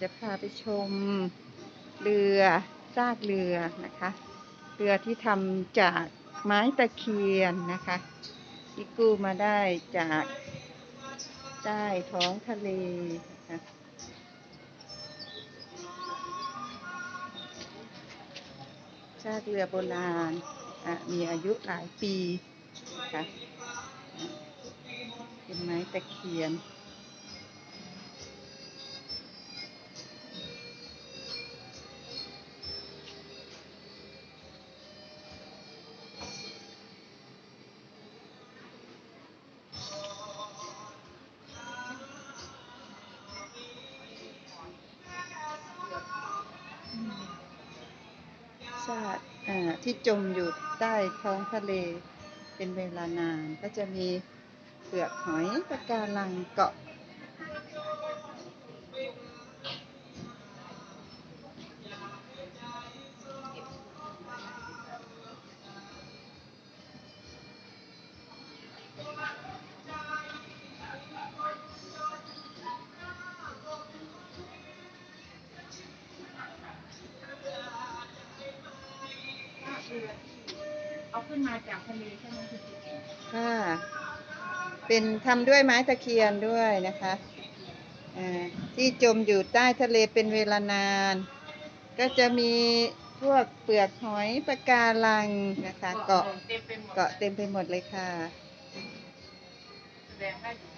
จะพาไปชมเรือซากเรือนะคะ เรือที่ทำจากไม้ตะเคียนนะคะที่กู้มาได้จากใต้ท้องทะเลนะซากเรือโบราณอะมีอายุหลายปีะคะ่ะเป็นไม้ตะเคียน ชาติที่จมอยู่ใต้ท้องทะเล เป็นเวลานานก็จะมีเปลือกหอยปะการังเกาะ เอาขึ้นมาจากทะเลใช่ไหมคุณจิตติค่ะ เป็นทำด้วยไม้ตะเคียนด้วยนะคะอ่าที่จมอยู่ใต้ทะเลเป็นเวลานาน ก็จะมีพวกเปลือกหอยปะการังนะคะ เกาะเต็มไปหมดเกาะเต็มไปหมดเลยค่ะ แสดงว่าอยู่